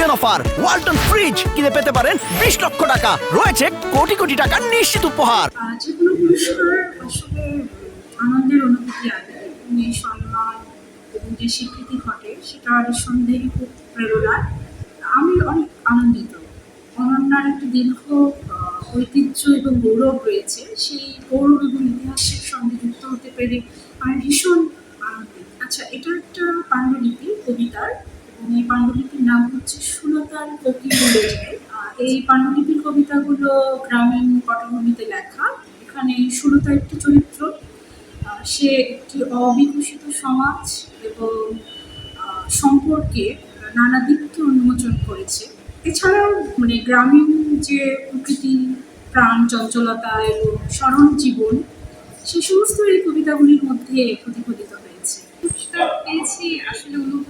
Million offer Walton fridge কিনে পেতে পারেন বিশ লক্ষ টাকা। রয়েছে কোটি কোটি টাকার নিশ্চিত উপহার। যে কোনো পুরস্কার আসলে আনন্দের অনুভূতি এবং এই সম্মান এবং যে স্বীকৃতি ঘটে, সেটা নিঃসন্দেহে খুব প্রেরণার। আমি অনেক আনন্দিত। অনন্যার একটা দীর্ঘ ঐতিহ্য এবং গৌরব রয়েছে। সেই গৌরব এবং ইতিহাসের সঙ্গে যুক্ত হতে পেরে আমি ভীষণ আনন্দিত। আচ্ছা এটা একটা পাণ্ডুলিপি, কবিতার। এবং এই পাণ্ডুলিপির নাম হচ্ছে সুলতান আহ, এই পাণ্ডুলিপির কবিতাগুলো গ্রামীণ পটভূমিতে লেখা। এখানে সুলতা একটি চরিত্র। সে একটি অবিকশিত সমাজ এবং সম্পর্কে নানা দিককে উন্মোচন করেছে। এছাড়াও মানে গ্রামীণ যে প্রকৃতি প্রাণ চঞ্চলতা এবং সরল জীবন সে সমস্ত এই কবিতাগুলির মধ্যে প্রতিফলিত হয়েছে। পুরস্কার পেয়েছি আসলে অনুভূতিটা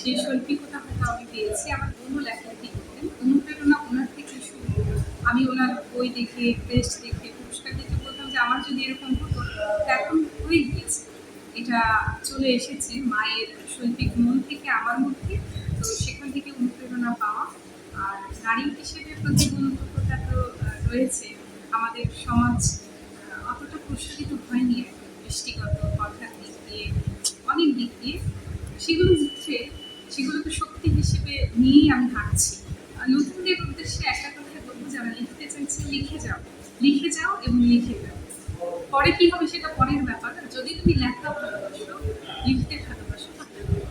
সেই শৈল্পিকতা হয়তো আমি পেয়েছি, আমার বোনও লেখালেখি করতেন, অনুপ্রেরণা ওনার থেকে শুরু আমি ওনার বই দেখে টেস্ট দেখে, পুরস্কার দেখে বলতাম যে আমার যদি এরকম হতো এখন হয়ে গিয়েছে। এটা চলে এসেছে মায়ের শৈল্পিক মন থেকে, আমার মধ্যে তো সেখান থেকে অনুপ্রেরণা পাওয়া আর নারী হিসেবে প্রতিবন্ধকতা তো রয়েছে। আমাদের সমাজ অতটা প্রসারিত হয়নি এখন। দৃষ্টিগত কথার দিক দিয়ে, অনেক দিক দিয়ে। সেগুলো হচ্ছে সেগুলোকে শক্তি হিসেবে নিয়েই আমি হাঁটছি। নতুনদের উদ্দেশ্যে একটা কথা বলব যারা লিখতে চাইছে, লিখে যাও। লিখে যাও এবং লিখে যাও। পরে কি হবে সেটা পরের ব্যাপার। যদি তুমি লেখা ভালোবাসো, লিখতে ভালোবাসো, তাহলে হবে।